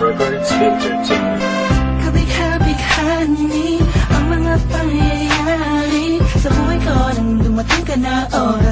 Reverence Entertainment. Kabighabighanin ang mga pangyayari sa buhay ko dumating ka oh.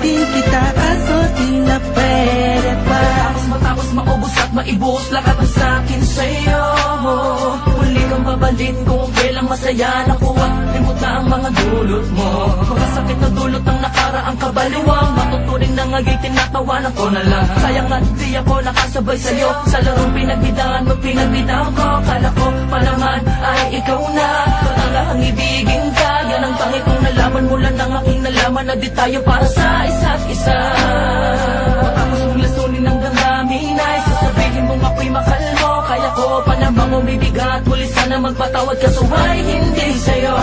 Din kita Kaso di na pwede pa. Tapos matapos maubos at maibos Lahat ng sakin sa'yo. Huli kang babalik kung kailang masaya Nakuha, limot na ang mga dulot mo. Mga na dulot ng nakaraang kabaliwang Matuturing na ngagay, tinatawanan ko na lang. Sayang at di ako nakasabay sa'yo. Sa larong pinagbidahan mo, pinagbidahan ko. Kala ko pa ay ikaw na nalaman Na di tayo para sa isa't isa. Matapos mong lasunin ng damdamin Ay sasabihin mong ako'y makal mo. Kaya ko pa namang umibigat. Huli sana magpatawad ka so ay hindi sa'yo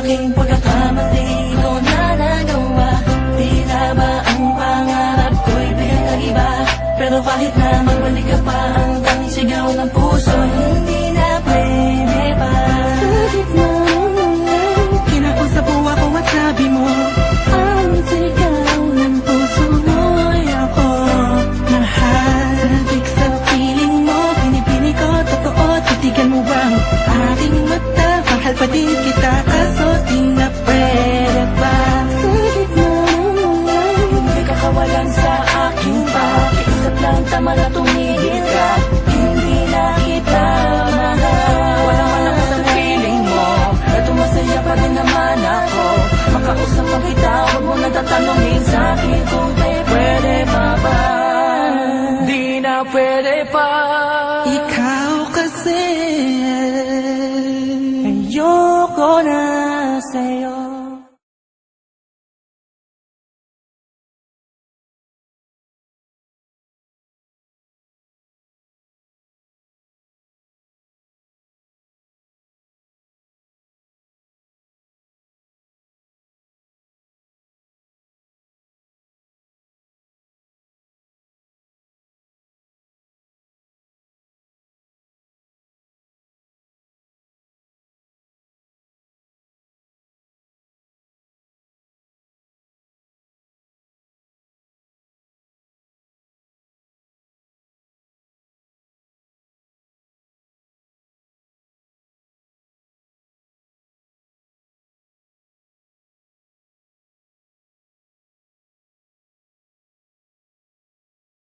Malaking pagkakamali. Ko na nagawa. Tila ba ang pangarap ko'y pinag-iba? Pero kahit na magbalik ka pa Ang tanging sigaw ng puso Hindi na pwede pa. Sa gitna Kinausap mo ako at sabi mo Ang sigaw ng puso mo'y ako. Mahal Sabik sa piling mo Pinipini ko totoo Titigan mo bang aking mata Mahal pa din kita Hindi ka kawalan sa aking pakiusap lang tama na tumigil ka. Hindi na kita mahal. Wala man ako sa feeling mo. Eto masaya pa rin naman ako. Makausap pa kita. Huwag mo natatanungin sa akin Kung may pwede pa ba. Di na pwede pa. Ikaw kasi Ayoko na sa'yo